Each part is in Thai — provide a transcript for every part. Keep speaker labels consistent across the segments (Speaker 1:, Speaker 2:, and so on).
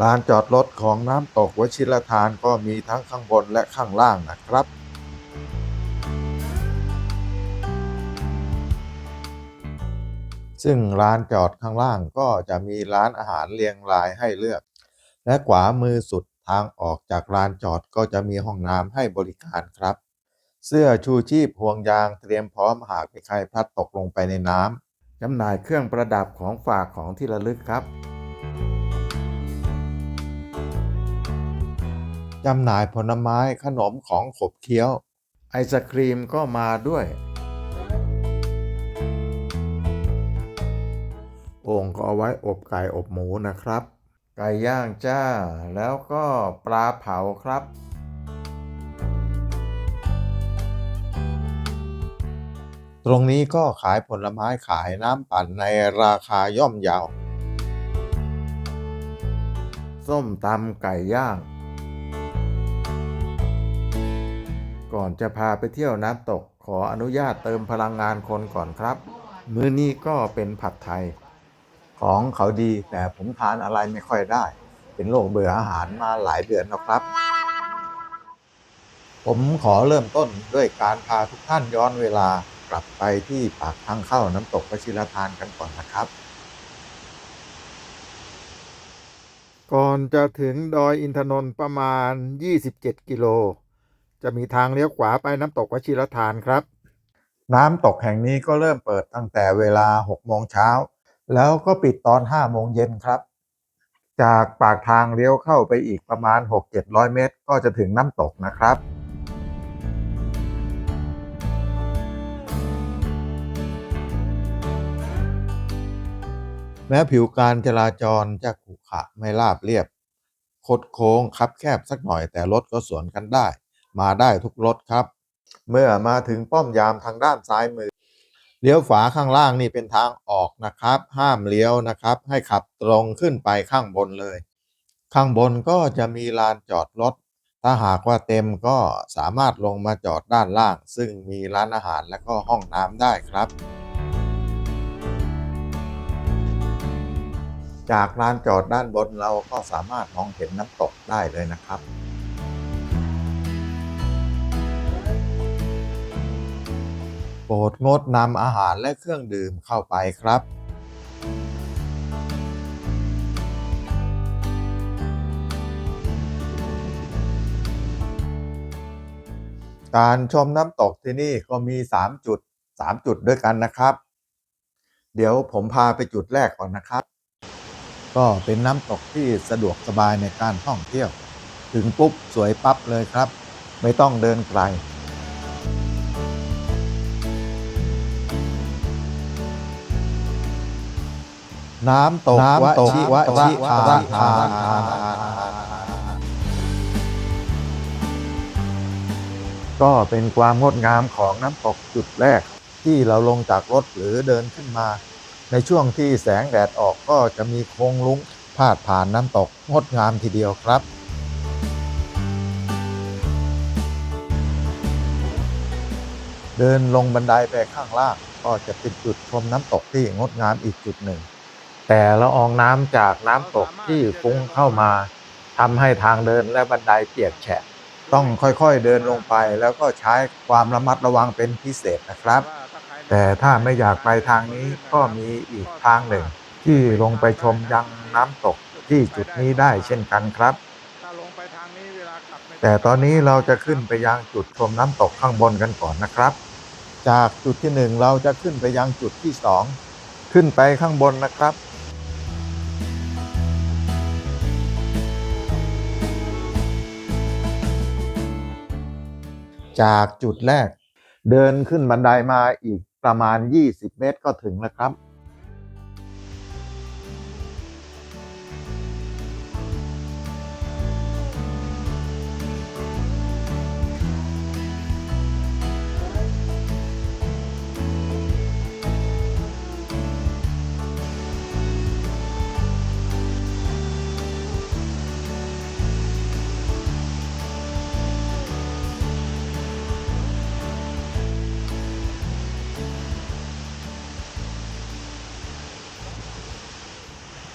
Speaker 1: ลานจอดรถของน้ำตกวชิรทานก็มีทั้งข้างบนและข้างล่างนะครับ ซึ่งร้านจอดข้างล่างก็จะมีร้านอาหารเรียงรายให้เลือก และขวามือสุดทางออกจากลานจอดก็จะมีห้องน้ำให้บริการครับ เสื้อชูชีพห่วงยางเตรียมพร้อมหากใครพลัดตกลงไปในน้ำจำหน่ายเครื่องประดับของฝากของที่ระลึกครับ จำหน่ายผลไม้ขนมของขบเคี้ยว ไอศครีมก็มาด้วย โอ่งก็เอาไว้อบไก่อบหมูนะครับ ไก่ย่างจ้า แล้วก็ปลาเผาครับ ตรงนี้ก็ขายผลไม้ขายน้ำปั่นในราคาย่อมเยาส้มตำไก่ย่าง ก่อนจะพาไปเที่ยวน้ำตกขออนุญาตเติมพลังงานคนก่อนครับ มื้อนี้ก็เป็นผัดไทย ของเขาดีแต่ผมทานอะไรไม่ค่อยได้ เป็นโรคเบื่ออาหารมาหลายเดือนแล้วครับ ผมขอเริ่มต้นด้วยการพาทุกท่านย้อนเวลากลับไปที่ปากทางเข้าน้ำตกวชิรทานกันก่อนนะครับ ก่อนจะถึงดอยอินทนนท์ประมาณ 27 กิโล จะมีทางเลี้ยวขวาไปน้ำตกวชิรทานครับ น้ำตกแห่งนี้ก็เริ่มเปิดตั้งแต่เวลา6โมงเช้า แล้วก็ปิดตอน5โมงเย็นครับ จากปากทางเลี้ยวเข้าไปอีกประมาณ 6-700 เมตร ก็จะถึงน้ำตกนะครับแม้ผิวการจราจรจะขรุขระไม่ราบเรียบ คดโค้งคับแคบสักหน่อยแต่รถก็สวนกันได้ มาได้ทุกรถครับ เมื่อมาถึงป้อมยามทางด้านซ้ายมือ เลี้ยวฝาข้างล่างนี่เป็นทางออกนะครับ ห้ามเลี้ยวนะครับ ให้ขับตรงขึ้นไปข้างบนเลย ข้างบนก็จะมีลานจอดรถ ถ้าหากว่าเต็มก็สามารถลงมาจอดด้านล่าง ซึ่งมีร้านอาหารและก็ห้องน้ำได้ครับจากลานจอดด้านบนเราก็สามารถมองเห็นน้ำตกได้เลยนะครับ ปรดงดนำอาหารและเครื่องดื่มเข้าไปครับ การชมน้ำตกที่นี่ก็มี 3 จุด 3 จุดด้วยกันนะครับ เดี๋ยวผมพาไปจุดแรกก่อนนะครับ ก็เป็นน้ำตกที่สะดวกสบายในการท่องเที่ยว ถึงปุ๊บสวยปั๊บเลยครับ ไม่ต้องเดินไกล น้ำตก
Speaker 2: น้ำตก
Speaker 1: วชิ
Speaker 2: วชิ
Speaker 1: ทา
Speaker 2: ทาน
Speaker 1: ทานก็เป็นความงดงามของน้ำตกจุดแรก ที่เราลงจากรถหรือเดินขึ้นมา ในช่วงที่แสงแดดออกก็จะมีโค้งลุ้งพาดผ่านน้ำตกงดงามทีเดียวครับเดินลงบันไดไปข้างล่าง ก็จะเป็นจุดชมน้ำตกที่งดงามอีกจุดหนึ่ง แต่ละอองน้ำจากน้ำตกที่ฟุ้งเข้ามาทำให้ทางเดินและบันไดเปียกแฉะ ต้องค่อยๆเดินลงไป แล้วก็ใช้ความระมัดระวังเป็นพิเศษนะครับ แต่ถ้าไม่อยากไปทางนี้ก็มีอีกทางหนึ่ง ที่ลงไปชมยังน้ำตกที่จุดนี้ได้เช่นกันครับ แต่ตอนนี้เราจะขึ้นไปยังจุดชมน้ำตกข้างบนกันก่อนนะครับ จากจุดที่หนึ่งเราจะขึ้นไปยังจุดที่สองขึ้นไปข้างบนนะครับ จากจุดแรก เดินขึ้นบันไดมาอีกประมาณ 20 เมตรก็ถึงแล้วครับ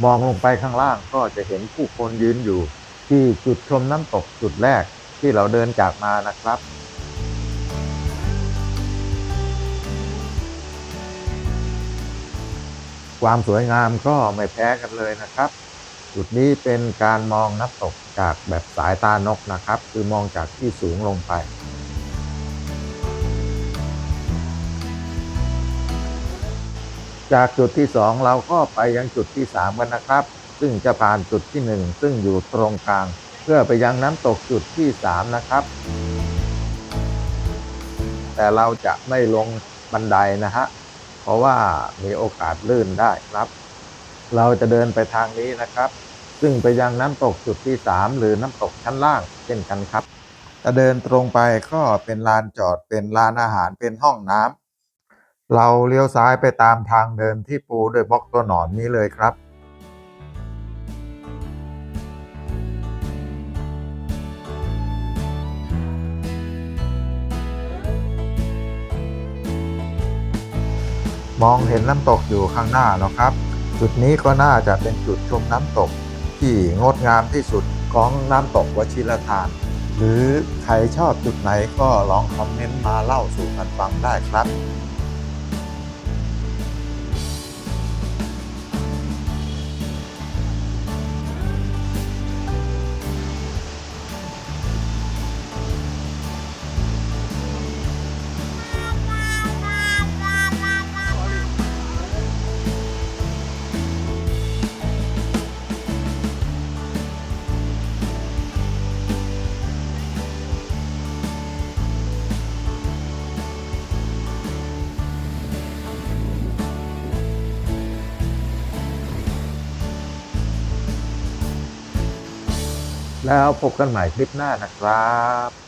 Speaker 1: มองลงไปข้างล่างก็จะเห็นผู้คนยืนอยู่ ที่จุดชมน้ำตกจุดแรกที่เราเดินจากมานะครับความสวยงามก็ไม่แพ้กันเลยนะครับ จุดนี้เป็นการมองน้ำตกจากแบบสายตานกนะครับ คือมองจากที่สูงลงไป จากจุดที่ 2 เราก็ไปยังจุดที่ 3 กันนะครับ ซึ่งจะผ่านจุดที่ 1 ซึ่งอยู่ตรงกลาง เพื่อไปยังน้ำตกจุดที่ 3 นะครับ แต่เราจะไม่ลงบันไดนะฮะ เพราะว่ามีโอกาสลื่นได้ครับ เราจะเดินไปทางนี้นะครับ ซึ่งไปยังน้ำตกจุดที่ 3 หรือน้ำตกชั้นล่างเช่นกันครับจะเดินตรงไปก็เป็นลานจอดเป็นลานอาหารเป็นห้องน้ำ เราเลี้ยวซ้ายไปตามทางเดินที่ปูด้วยบล็อกตัวหนอนนี้เลยครับ มองเห็นน้ำตกอยู่ข้างหน้าแล้วครับ จุดนี้ก็น่าจะเป็นจุดชมน้ำตก ที่งดงามที่สุดของน้ำตกวชิรทาน หรือใครชอบจุดไหนก็ลองคอมเมนต์มาเล่าสู่กันฟังได้ครับ แล้วพบกันใหม่คลิปหน้านะครับ